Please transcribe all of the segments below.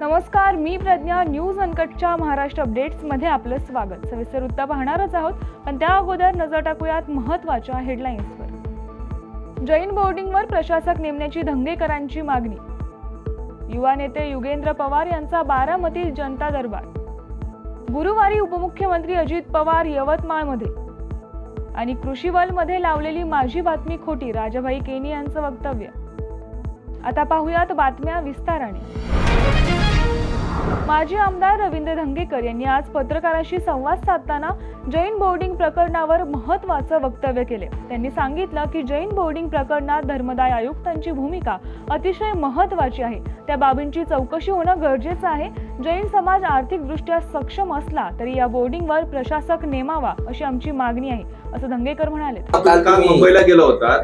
नमस्कार मी प्रज्ञा. न्यूज अनकटच्या महाराष्ट्र अपडेट्समध्ये आपलं स्वागत. सविस्तर वृत्त पाहणारच आहोत पण त्या अगोदर नजर टाकूयात महत्त्वाच्या हेडलाईन्सवर जैन बोर्डिंगवर प्रशासक नेमण्याची धंगेकरांची मागणी. युवा नेते युगेंद्र पवार यांचा बारामतील जनता दरबार. गुरुवारी उपमुख्यमंत्री अजित पवार यवतमाळमध्ये. आणि कृषीवलमध्ये लावलेली माझी बातमी खोटी राजाभाई केनी यांचं वक्तव्य. आता पाहूयात बातम्या विस्ताराने. माजी आमदार रवींद्र धंगेकर यांनी आज पत्रकारांशी संवाद साधताना जैन बोर्डिंग प्रकरणावर महत्वाचं वक्तव्य केले. त्यांनी सांगितलं की जैन बोर्डिंग प्रकरणात धर्मदाय आयुक्तांची भूमिका अतिशय महत्वाची आहे. त्या बाबींची चौकशी होणं गरजेचं आहे. जैन समाज आर्थिकदृष्ट्या सक्षम असला तरी या बोर्डिंगवर प्रशासक नेमावा अशी आमची मागणी आहे असं धंगेकर म्हणाले. काल काल तुम्ही- मुंबईला गेला होता.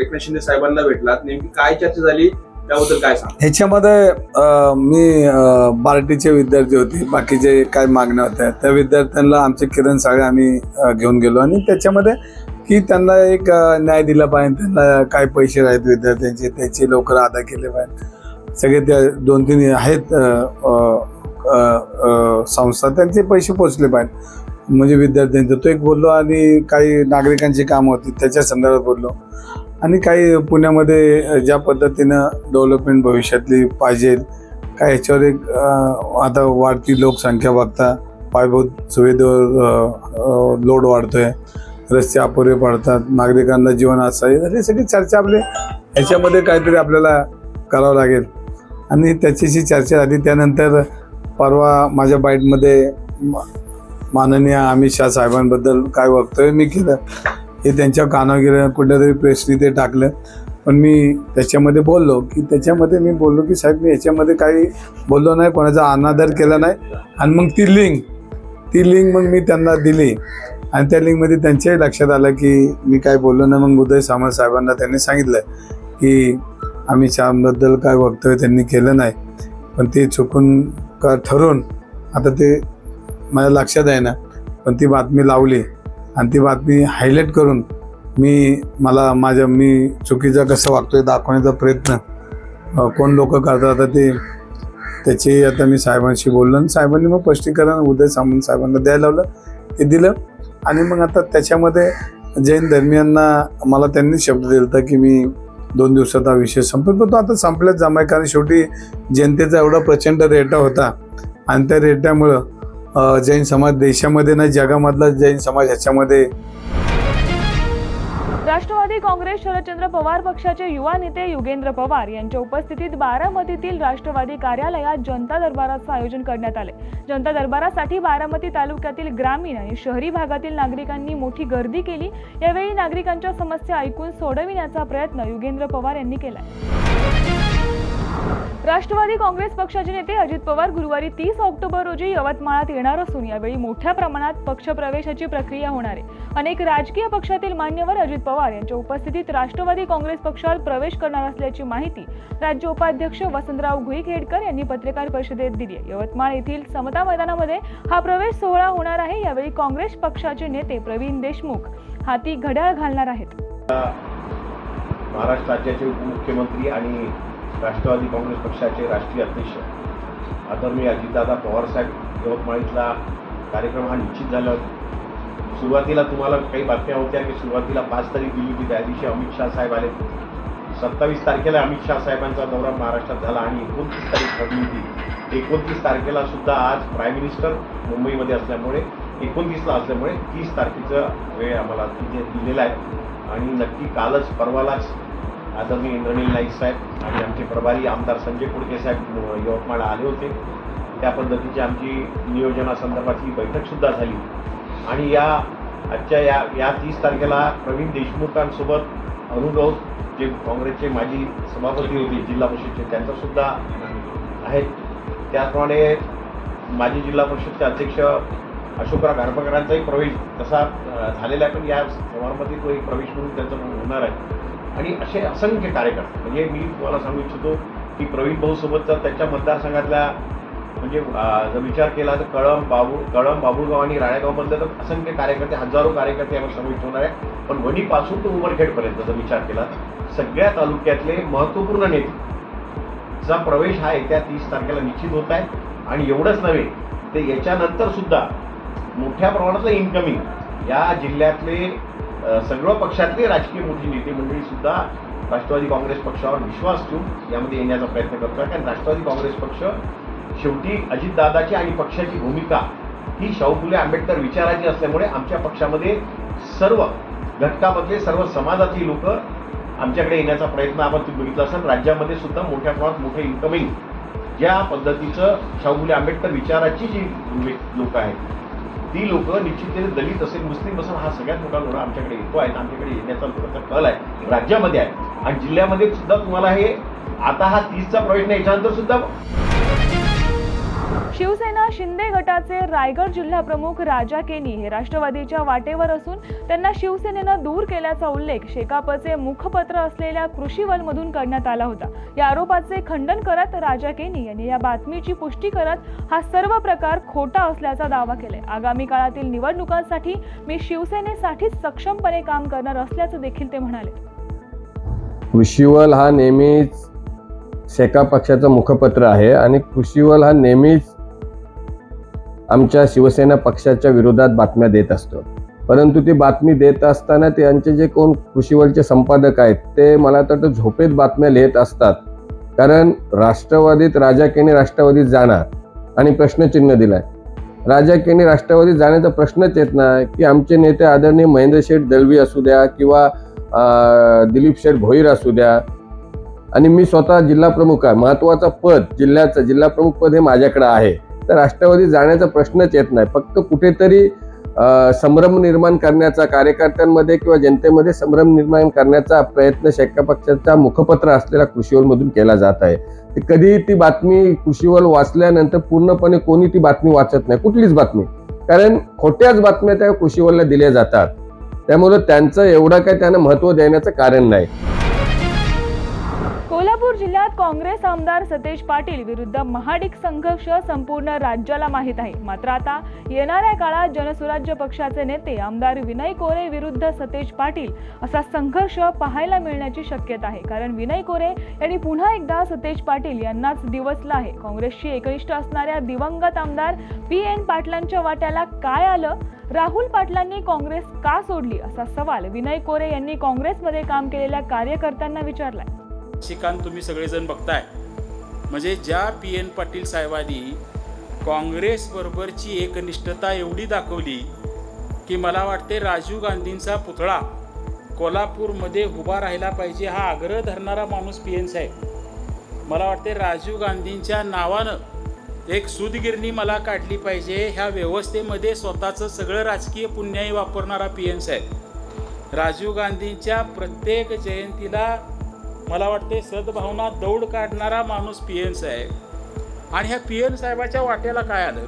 एकनाथ शिंदे साहेबांना भेटलात. नेमकी काय चर्चा झाली? त्याबद्दल काय सांग ह्याच्यामध्ये मी बार्टीचे विद्यार्थी होते. बाकीचे काय मागण्या होत्या त्या विद्यार्थ्यांना आमचे किरण साळे आम्ही घेऊन गेलो. आणि त्याच्यामध्ये की त्यांना एक न्याय दिला पाहिजे. त्यांना काय पैसे आहेत विद्यार्थ्यांचे त्याचे लवकर अदा केले पाहिजे. सगळे त्या दोन तीन आहेत संस्था. त्यांचे पैसे पोचले पाहिजे. म्हणजे विद्यार्थ्यांचे. तो एक बोललो आणि काही नागरिकांची कामं होती त्याच्या संदर्भात बोललो. आणि काही पुण्यामध्ये ज्या पद्धतीनं डेव्हलपमेंट भविष्यातली पाहिजे काय ह्याच्यावर एक आता वाढती लोकसंख्या बघता पायभूत सुविधेवर लोड वाढतोय रस्ते अपुरे पडतात नागरिकांना जीवन असं आहे हे सगळी चर्चा आपले ह्याच्यामध्ये काहीतरी आपल्याला करावं लागेल. आणि त्याच्याशी चर्चा झाली त्यानंतर परवा माझ्या बाईटमध्ये माननीय अमित शाह साहेबांबद्दल काय बघतोय मी केलं हे त्यांच्या कानावर गेलं कुठल्यातरी प्रेसनी ते टाकलं. पण मी त्याच्यामध्ये बोललो की त्याच्यामध्ये मी बोललो की साहेब मी याच्यामध्ये काही बोललो नाही कोणाचा अनादर केला नाही. आणि मग ती लिंक ती लिंक मग मी त्यांना दिली. आणि त्या लिंकमध्ये त्यांच्याही लक्षात आलं की मी काय बोललो नाही. मग उदय सामंत साहेबांना त्यांनी सांगितलं की आम्ही शहाबद्दल काय वक्तव्य त्यांनी केलं नाही. पण ते चुकून का ठरवून आता ते माझ्या लक्षात आहे ना. पण ती बातमी लावली. आणि ती बातमी हायलाईट करून मी मला माझ्या मी चुकीचं कसं वागतोय दाखवण्याचा प्रयत्न कोण लोक करतात आता ते त्याची आता मी साहेबांशी बोललो आणि साहेबांनी मग स्पष्टीकरण उदय सामंत साहेबांना द्यायला लावलं ते दिलं. आणि मग आता त्याच्यामध्ये जैन धर्मियांना मला त्यांनी शब्द दिला होता की मी दोन दिवसात हा विषय संपेल पण तो आता संपल्याच जमाय कारण शेवटी जनतेचा एवढा प्रचंड रेटा होता आणि त्या रेट्यामुळं जैन समाज देशामध्ये नाही जगामधला जैन समाज ह्याच्यामध्ये. राष्ट्रवादी काँग्रेस शरदचंद्र पवार पक्षाचे युवा नेते युगेंद्र पवार यांच्या उपस्थितीत बारामतीतील राष्ट्रवादी कार्यालयात जनता दरबाराचं आयोजन करण्यात आले. जनता दरबारासाठी बारामती तालुक्यातील ग्रामीण आणि शहरी भागातील नागरिकांनी मोठी गर्दी केली. यावेळी नागरिकांच्या समस्या ऐकून सोडविण्याचा प्रयत्न युगेंद्र पवार यांनी केला राष्ट्रवादी काँग्रेस पक्षाचे नेते अजित पवार गुरुवारी तीस ऑक्टोबर रोजी यवतमाळात येणार असून यावेळी मोठ्या प्रमाणात पक्षप्रवेशाची प्रक्रिया होणार आहे. अनेक राजकीय पक्षातील मान्यवर अजित पवार यांच्या उपस्थितीत राष्ट्रवादी काँग्रेस पक्षात प्रवेश करणार असल्याची माहिती राज्य उपाध्यक्ष वसंतराव घुईखेडकर यांनी पत्रकार परिषदेत दिली आहे. यवतमाळ येथील समता मैदानामध्ये हा प्रवेश सोहळा होणार आहे. यावेळी काँग्रेस पक्षाचे नेते प्रवीण देशमुख हाती घड्याळ घालणार आहेत. महाराष्ट्र राज्याचे उपमुख्यमंत्री आणि राष्ट्रवादी काँग्रेस पक्षाचे राष्ट्रीय अध्यक्ष आदरणीय अजितदादा पवारसाहेब यवतमाळ इथला कार्यक्रम हा निश्चित झाला सुरुवातीला तुम्हाला काही बातम्या होत्या की सुरुवातीला पाच तारीख दिली होती त्या दिवशी अमित शाह साहेब आले. सत्तावीस तारखेला अमित शाह साहेबांचा दौरा महाराष्ट्रात झाला आणि एकोणतीस तारीख ठरली होती. एकोणतीस तारखेला सुद्धा आज प्राईम मिनिस्टर मुंबईमध्ये असल्यामुळे एकोणतीसला असल्यामुळे तीस तारखेचा वेळ आम्हाला तिथे दिलेला आहे. आणि नक्की कालच परवालाच आदरणीय इंद्रनील नाईक साहेब आणि आमचे प्रभारी आमदार संजय कुडके साहेब यवतमाळ आले होते. त्या पद्धतीची आमची नियोजनासंदर्भातली बैठकसुद्धा झाली. आणि या आजच्या या या तीस तारखेला प्रवीण देशमुखांसोबत अनुभव जे काँग्रेसचे माजी सभापती होते जिल्हा परिषदचे त्यांचासुद्धा आहेत. त्याचप्रमाणे माजी जिल्हा परिषदचे अध्यक्ष अशोकराव घारपकरांचाही प्रवेश तसा झालेला आहे. पण या समारंभातील तो एक प्रवेश म्हणून त्यांचा होणार आहे. आणि असे असंख्य कार्यकर्ते म्हणजे मी तुम्हाला सांगू इच्छितो की प्रवीण भाऊसोबत जर त्यांच्या मतदारसंघातल्या म्हणजे जर विचार केला तर कळम बाबू कळम बाबुळगाव आणि राळेगावमधले तर असंख्य कार्यकर्ते हजारो कार्यकर्ते यावर समाविष्ट होणार आहे. पण वणीपासून ते उमरखेडपर्यंत जर विचार केला सगळ्या तालुक्यातले महत्त्वपूर्ण नेते चा प्रवेश हा येत्या तीस तारखेला निश्चित होत आहे. आणि एवढंच नव्हे ते याच्यानंतर सुद्धा मोठ्या प्रमाणातलं इन्कमिंग या जिल्ह्यातले सर्व पक्षातले राजकीय मोठी नेते मंडळी सुद्धा राष्ट्रवादी काँग्रेस पक्षावर विश्वास ठेवून यामध्ये येण्याचा प्रयत्न करतो कारण राष्ट्रवादी काँग्रेस पक्ष शेवटी अजितदादाची आणि पक्षाची भूमिका ही शाहू फुले आंबेडकर विचाराची असल्यामुळे आमच्या पक्षामध्ये सर्व घटकामधले सर्व समाजातली लोक आमच्याकडे येण्याचा प्रयत्न आपण तुम्ही बघितला असाल. राज्यामध्ये सुद्धा मोठ्या प्रमाणात मोठे इन्कमिंग ज्या पद्धतीचं शाहू फुले आंबेडकर विचाराची जी लोक आहेत. ती लोक निश्चितपणे दलित असेल मुस्लिम असेल हा सगळ्यात मोठा लोढा आमच्याकडे येतो आहे आमच्याकडे येण्याचा लोकांचा कल आहे राज्यामध्ये आहे. आणि जिल्ह्यामध्ये सुद्धा तुम्हाला हे आता हा तीसचा प्रवेश नाही याच्यानंतर सुद्धा शिवसेना शिंदे गटाचे रायगड जिल्हा प्रमुख राजा केनी हे राष्ट्रवादीच्या वाटेवर असून त्यांना शिवसेनेनं दूर केल्याचा उल्लेख शेकापचे मुखपत्र असलेल्या कृषीवलमधून करण्यात आला होता. या आरोपाचे खंडन करत राजा केनी यांनी या बातमीची पुष्टी करत हा सर्व प्रकार खोटा असल्याचा दावा केलाय. आगामी काळातील निवडणुकांसाठी मी शिवसेनेसाठीच सक्षमपणे काम करणार असल्याचं देखील ते म्हणाले. कृषीवल हा नेहमीच सेका पक्षाचं मुखपत्र आहे आणि कृषीवल हा नेहमीच आमच्या शिवसेना पक्षाच्या विरोधात बातम्या देत असतो. परंतु ती बातमी देत असताना त्यांचे जे कोण कृषीवलचे संपादक आहेत ते मला तर वाटतं झोपेत बातम्या लिहित असतात. कारण राष्ट्रवादीत राजा केने राष्ट्रवादीत जाणार आणि प्रश्नचिन्ह दिलाय. राजा केने राष्ट्रवादीत जाण्याचा प्रश्नच येत नाही की आमचे नेते आदरणीय महेंद्र शेठ दळवी असू द्या किंवा दिलीप शेठ भोईर असू द्या आणि मी स्वतः जिल्हा प्रमुख आहे. महत्वाचं पद जिल्ह्याचं जिल्हा प्रमुख पद हे माझ्याकडे आहे. तर राष्ट्रवादी जाण्याचा प्रश्नच येत नाही. फक्त कुठेतरी संभ्रम निर्माण करण्याचा कार्यकर्त्यांमध्ये किंवा जनतेमध्ये संभ्रम निर्माण करण्याचा प्रयत्न शेका पक्षाचा मुखपत्र असलेल्या कृषीवलमधून केला जात आहे. ते कधी ती बातमी कृषीवल वाचल्यानंतर पूर्णपणे कोणी ती बातमी वाचत नाही. कुठलीच बातमी. कारण खोट्याच बातम्या त्या कृषीवलला दिल्या जातात. त्यामुळं त्यांचं एवढं काय त्यांना महत्त्व देण्याचं कारण नाही. कोल्हापूर जिल्ह्यात काँग्रेस आमदार सतेज पाटील विरुद्ध महाडिक संघर्ष संपूर्ण राज्याला माहीत आहे. मात्र आता येणाऱ्या काळात जनसुराज्य पक्षाचे नेते आमदार विनय कोरे विरुद्ध सतेज पाटील असा संघर्ष पाहायला मिळण्याची शक्यता आहे. कारण विनय कोरे यांनी पुन्हा एकदा सतेज पाटील यांनाच दिवसला आहे. काँग्रेसशी एकनिष्ठ असणाऱ्या दिवंगत आमदार पी एन पाटलांच्या वाट्याला काय आलं? राहुल पाटलांनी काँग्रेस का सोडली? असा सवाल विनय कोरे यांनी काँग्रेसमध्ये काम केलेल्या कार्यकर्त्यांना विचारलाय. शिकांत तुम्ही सगळेजण बघताय. म्हणजे ज्या पी एन पाटील साहेबांनी काँग्रेसबरोबरची एकनिष्ठता एवढी दाखवली की मला वाटते राजीव गांधींचा पुतळा कोल्हापूरमध्ये उभा राहिला पाहिजे हा आग्रह धरणारा माणूस पी एन साहेब. मला वाटते राजीव गांधींच्या नावानं एक सुदगिरणी मला काढली पाहिजे. ह्या व्यवस्थेमध्ये स्वतःचं सगळं राजकीय पुण्याही वापरणारा पी एन साहेब. राजीव गांधींच्या प्रत्येक जयंतीला मला वाटते सद्भावना दौड काढणारा माणूस पी एन साहेब. आणि ह्या पी एन साहेबाच्या वाट्याला काय आलं?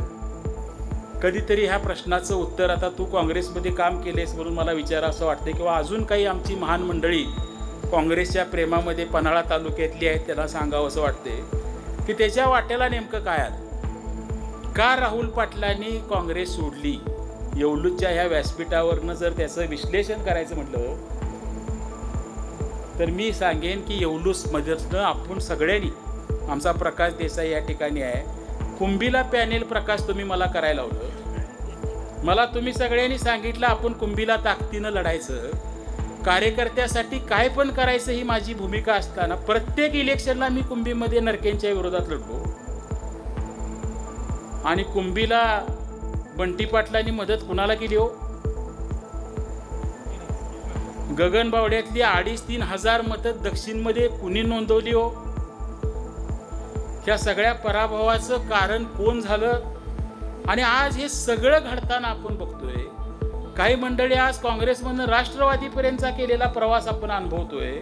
कधीतरी ह्या प्रश्नाचं उत्तर आता तू काँग्रेसमध्ये काम केलेस म्हणून मला विचारा असं वाटते किंवा अजून काही आमची महान मंडळी काँग्रेसच्या प्रेमामध्ये पन्हाळा तालुक्यातली आहेत त्याला सांगावं असं वाटते की त्याच्या वाट्याला नेमकं काय आलं? का राहुल पाटलांनी काँग्रेस सोडली? येवलूच्या ह्या व्यासपीठावरनं जर त्याचं विश्लेषण करायचं म्हटलं तर मी सांगेन की येवलूसमधनं आपण सगळ्यांनी आमचा प्रकाश देसाई या ठिकाणी आहे. कुंभीला पॅनेल प्रकाश तुम्ही मला करायला होतं मला तुम्ही सगळ्यांनी सांगितलं आपण कुंभीला ताकदीनं लढायचं. कार्यकर्त्यासाठी काय पण करायचं ही माझी भूमिका असताना प्रत्येक इलेक्शनला मी कुंभीमध्ये नरकेंच्या विरोधात लढलो. आणि कुंभीला बंटी पाटलांनी मदत कुणाला केली हो? गगनबावड्यातली अडीच तीन हजार मतं दक्षिणमध्ये कुणी नोंदवली हो? ह्या सगळ्या पराभवाचं कारण कोण झालं? आणि आज हे सगळं घडताना आपण बघतोय काही मंडळी आज काँग्रेसमधनं राष्ट्रवादीपर्यंतचा केलेला प्रवास आपण अनुभवतोय.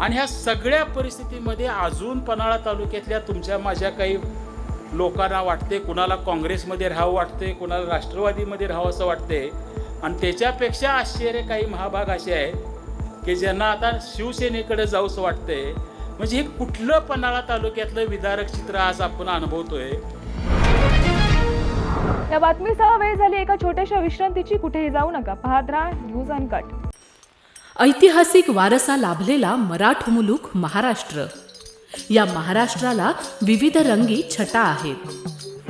आणि ह्या सगळ्या परिस्थितीमध्ये अजून पन्हाळा तालुक्यातल्या तुमच्या माझ्या काही लोकांना वाटते कुणाला काँग्रेसमध्ये राहावं वाटते कुणाला राष्ट्रवादीमध्ये राहावं असं वाटते आणि त्याच्यापेक्षा आश्चर्य काही महाभाग असे आहेत की ज्यांना आता शिवसेनेकडे जाऊसं वाटतंय. म्हणजे हे कुठलं पन्हाळा तालुक्यातलं विदारक चित्र आज आपण अनुभवतोय? या बातमीसह वेळ झाली एका छोट्याशा विश्रांतीची. कुठेही जाऊ नका. पाहत राहा न्यूज अनकट. ऐतिहासिक वारसा लाभलेला मराठ मुलूक महाराष्ट्र. या महाराष्ट्राला विविध रंगी छटा आहेत.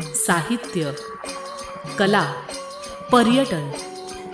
साहित्य कला पर्यटन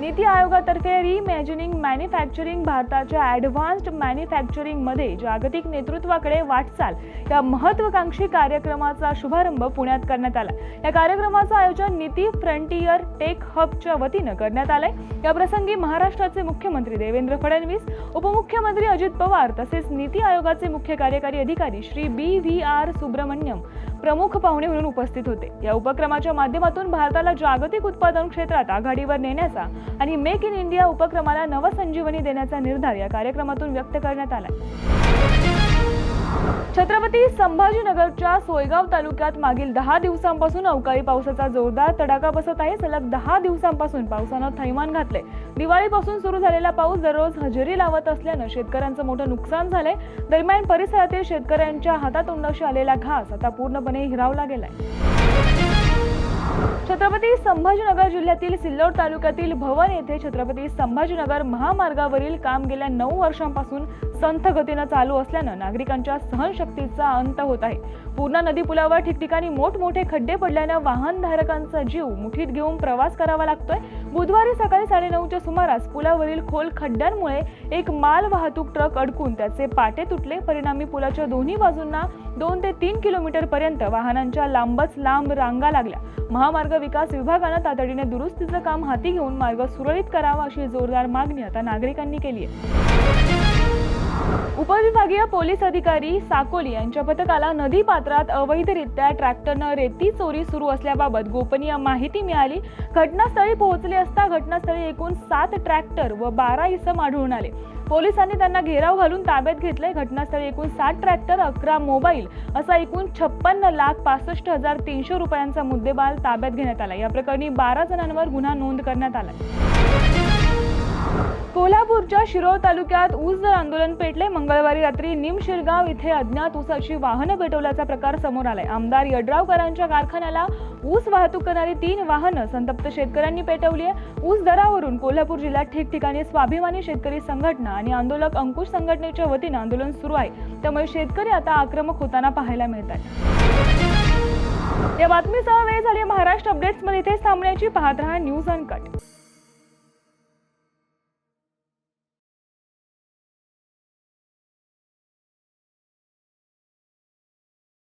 नीती आयोगातर्फे रिमॅजिनिंग मॅन्युफॅक्चरिंग भारताच्या ॲडव्हान्स्ड मॅन्युफॅक्चरिंगमध्ये जागतिक नेतृत्वाकडे वाटचाल. या महत्वाकांक्षी कार्यक्रमाचा शुभारंभ पुण्यात करण्यात आला. या कार्यक्रमाचं आयोजन नीती फ्रंटियर टेक हबच्या वतीनं करण्यात आलंय. या प्रसंगी महाराष्ट्राचे मुख्यमंत्री देवेंद्र फडणवीस उपमुख्यमंत्री अजित पवार तसेच नीती आयोगाचे मुख्य कार्यकारी अधिकारी Shri B V R Subramaniam प्रमुख पाहुणे म्हणून उपस्थित होते. या उपक्रमाच्या माध्यमातून भारताला जागतिक उत्पादन क्षेत्रात आघाडीवर नेण्याचा आणि मेक इन इंडिया उपक्रमाला नवसंजीवनी देण्याचा निर्धार या कार्यक्रमातून व्यक्त करण्यात आला. छत्रपती संभाजीनगरच्या सोयगाव तालुक्यात मागील दहा दिवसांपासून अवकाळी पावसाचा जोरदार तडाखा बसत आहे. सलग दहा दिवसांपासून पावसानं थैमान घातले दिवाळीपासून सुरू झालेला पाऊस दररोज हजेरी लावत असल्यानं शेतकऱ्यांचं मोठं नुकसान झालंय. दरम्यान परिसरातील शेतकऱ्यांच्या हातातोंडाशी आलेला घास आता पूर्णपणे हिरावला गेलाय. छत्रपती संभाजीनगर जिल्ह्यातील सिल्लोड तालुक्यातील भवन येथे छत्रपती संभाजीनगर महामार्गावरील काम गेल्या नऊ वर्षांपासून संथ गतीनं चालू असल्यानं नागरिकांच्या सहनशक्तीचा अंत होत आहे. पूर्णा नदी पुलावर ठिकठिकाणी मोठमोठे खड्डे पडल्यानं वाहनधारकांचा जीव मुठीत घेऊन प्रवास करावा लागतोय. बुधवारी सकाळी साडेनऊच्या सुमारास पुलावरील खोल खड्ड्यांमुळे एक माल वाहतूक ट्रक अडकून त्याचे पाटे तुटले. परिणामी पुलाच्या दोन्ही बाजूंना दोन ते तीन किलोमीटर पर्यंत वाहनांच्या लांबच लांब रांगा लागल्या. महामार्ग विकास विभागानं तातडीने दुरुस्तीचं काम हाती घेऊन मार्ग सुरळीत करावा अशी जोरदार मागणी आता नागरिकांनी केली आहे. उपविभागीय पोलीस अधिकारी साकोली यांच्या पथकाला नदी पात्रात अवैधरित्या ट्रॅक्टरनं रेती चोरी सुरू असल्याबाबत गोपनीय माहिती मिळाली. घटनास्थळी पोहोचले असता घटनास्थळी एकूण सात ट्रॅक्टर व बारा इसम आढळून आले. पोलिसांनी त्यांना घेराव घालून ताब्यात घेतले घटनास्थळी एकूण सात ट्रॅक्टर अकरा मोबाईल असा एकूण छप्पन्न लाख पासष्ट हजार तीनशे रुपयांचा मुद्देमाल ताब्यात घेण्यात आला. या प्रकरणी बारा जणांवर गुन्हा नोंद करण्यात आला. कोल्हापूरच्या शिरोळ तालुक्यात ऊस दर आंदोलन पेटले. मंगळवारी रात्री निमशिरगाव इथे अज्ञात ऊसाची वाहनं पेटवल्याचा प्रकार समोर आलाय. आमदार यड्रावकरांच्या कारखान्याला ऊस वाहतूक करणारी तीन वाहनं संतप्त शेतकऱ्यांनी पेटवली आहे. ऊस दरावरून कोल्हापूर जिल्ह्यात ठिकठिकाणी स्वाभिमानी शेतकरी संघटना आणि आंदोलक अंकुश संघटनेच्या वतीनं आंदोलन सुरू आहे. त्यामुळे शेतकरी आता आक्रमक होताना पाहायला मिळत आहे या बातमीसह वेळ झाली महाराष्ट्र अपडेट्समध्ये इथे इथेच थांबण्याची. पाहत रहा न्यूज अनकट.